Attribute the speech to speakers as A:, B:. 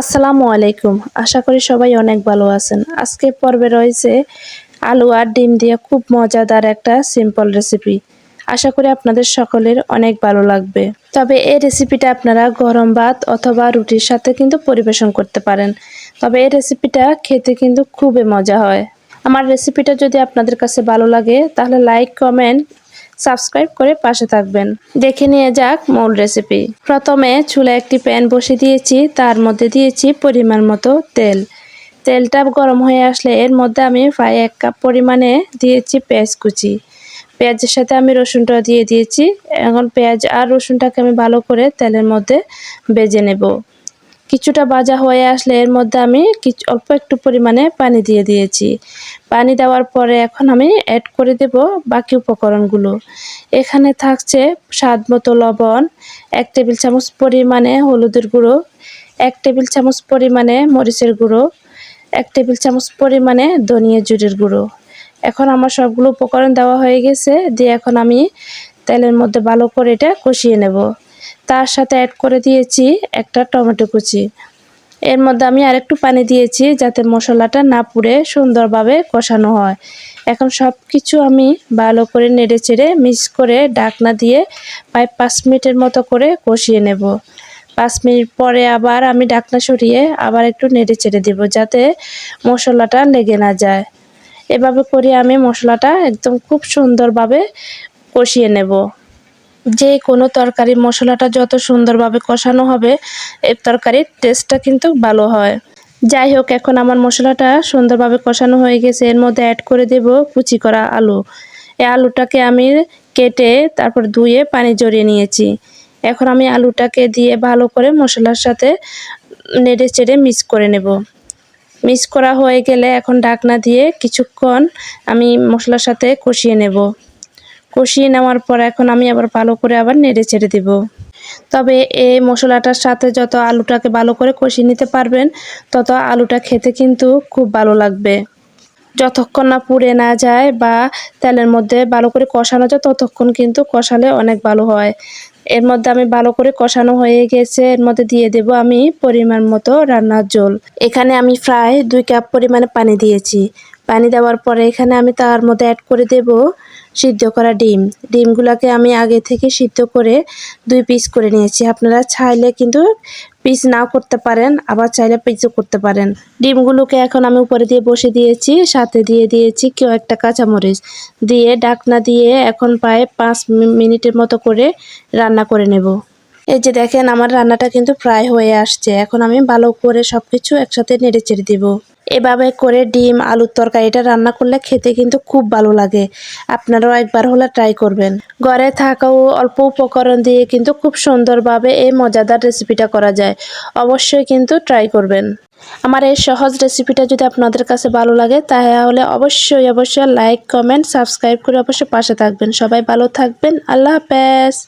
A: আসসালামু আলাইকুম। আশা করি সবাই অনেক ভালো আছেন। আজকে পর্বে রয়েছে আলু আর ডিম দিয়ে খুব মজাদার একটা সিম্পল রেসিপি আশা করি আপনাদের সকলের অনেক ভালো লাগবে। তবে এই রেসিপিটা আপনারা গরম ভাত অথবা রুটির সাথে কিন্তু পরিবেশন করতে পারেন। তবে এই রেসিপিটা খেতে কিন্তু খুবই মজা হয়। আমার রেসিপিটা যদি আপনাদের কাছে ভালো লাগে, তাহলে লাইক কমেন্ট সাবস্ক্রাইব করে পাশে থাকবেন। দেখে নিয়ে যাক মূল রেসিপি প্রথমে চুলা একটি প্যান বসে দিয়েছি, তার মধ্যে দিয়েছি পরিমাণ মতো তেল। তেলটা গরম হয়ে আসলে এর মধ্যে আমি প্রায় এক কাপ পরিমাণে দিয়েছি পেঁয়াজ কুচি। পেঁয়াজের সাথে আমি রসুনটা দিয়ে দিয়েছি। এখন পেঁয়াজ আর রসুনটাকে আমি ভালো করে তেলের মধ্যে বেজে নেব। কিছুটা ভাজা হয়ে আসলে এর মধ্যে আমি কিছু অল্প একটু পরিমাণে পানি দিয়ে দিয়েছি। পানি দেওয়ার পরে এখন আমি অ্যাড করে দেব বাকি উপকরণগুলো। এখানে থাকছে স্বাদ মতো লবণ, এক টেবিল চামচ পরিমাণে হলুদের গুঁড়ো, এক টেবিল চামচ পরিমাণে মরিচের গুঁড়ো, এক টেবিল চামচ পরিমাণে ধনিয়া জুড়ির গুঁড়ো। এখন আমার সবগুলো উপকরণ দেওয়া হয়ে গেছে, দিয়ে এখন আমি তেলের মধ্যে ভালো করে এটা কষিয়ে নেব। তার সাথে অ্যাড করে দিয়েছি একটা টমেটো কুচি। এর মধ্যে আমি আরেকটু পানি দিয়েছি যাতে মশলাটা না পুড়ে সুন্দরভাবে কষানো হয়। এখন সব কিছু আমি ভালো করে নেড়ে চেড়ে মিক্স করে ডাকনা দিয়ে প্রায় পাঁচ মিনিটের মতো করে কষিয়ে নেব। পাঁচ মিনিট পরে আবার আমি ডাকনা সরিয়ে আবার একটু নেড়ে চেড়ে দেবো যাতে মশলাটা লেগে না যায়। এভাবে করে আমি মশলাটা একদম খুব সুন্দরভাবে কষিয়ে নেব। যে কোনো তরকারি মশলাটা যত সুন্দরভাবে কষানো হবে এর তরকারির টেস্টটা কিন্তু ভালো হয়। যাই হোক, এখন আমার মশলাটা সুন্দরভাবে কষানো হয়ে গেছে। এর মধ্যে অ্যাড করে দেব কুচি করা আলু। এই আলুটাকে আমি কেটে তারপর ধুয়ে পানি জড়িয়ে নিয়েছি। এখন আমি আলুটাকে দিয়ে ভালো করে মশলার সাথে নেড়ে চেড়ে মিক্স করে নেব। মিক্স করা হয়ে গেলে এখন ডাকনা দিয়ে কিছুক্ষণ আমি মশলার সাথে কষিয়ে নেব। কষিয়ে নেওয়ার পর এখন আমি আবার ভালো করে আবার নেড়ে ছেড়ে দেব। তবে এই মশলাটার সাথে যত আলুটাকে ভালো করে কষিয়ে নিতে পারবেন, তত আলুটা খেতে কিন্তু খুব ভালো লাগবে। যতক্ষণ না পুড়ে না যায় বা তেলের মধ্যে ভালো করে কষানো যায়, ততক্ষণ কিন্তু কষালে অনেক ভালো হয়। এর মধ্যে আমি ভালো করে কষানো হয়ে গেছে, এর মধ্যে দিয়ে দেব আমি পরিমাণ মতো রান্নার জল এখানে আমি প্রায় দুই কাপ পরিমাণে পানি দিয়েছি। পানি দেওয়ার পরে এখানে আমি তার মধ্যে অ্যাড করে দেব সিদ্ধ করা ডিম। ডিমগুলোকে আমি আগে থেকে সিদ্ধ করে দুই পিস করে নিয়েছি। আপনারা চাইলে কিন্তু পিস নাও করতে পারেন, আবার চাইলে পিসও করতে পারেন। ডিমগুলোকে এখন আমি উপরে দিয়ে বসে দিয়েছি, সাথে দিয়ে দিয়েছি কেউ একটা কাঁচামরিচ। দিয়ে ডাকনা দিয়ে এখন প্রায় পাঁচ মিনিটের মতো করে রান্না করে নেব। এই যে দেখেন, আমার রান্নাটা কিন্তু প্রায় হয়ে আসছে। এখন আমি ভালো করে সব কিছু একসাথে নেড়ে চেড়ে দেবো। এভাবে করে ডিম, আলুর তরকারিটা রান্না করলে খেতে কিন্তু খুব ভালো লাগে। আপনারাও একবার হলে ট্রাই করবেন। ঘরে থাকাও অল্প উপকরণ দিয়ে কিন্তু খুব সুন্দরভাবে এই মজাদার রেসিপিটা করা যায়। অবশ্যই কিন্তু ট্রাই করবেন। আমার এই সহজ রেসিপিটা যদি আপনাদের কাছে ভালো লাগে, তাহলে অবশ্যই অবশ্যই লাইক কমেন্ট সাবস্ক্রাইব করে অবশ্যই পাশে থাকবেন। সবাই ভালো থাকবেন। আল্লাহ হাফেজ।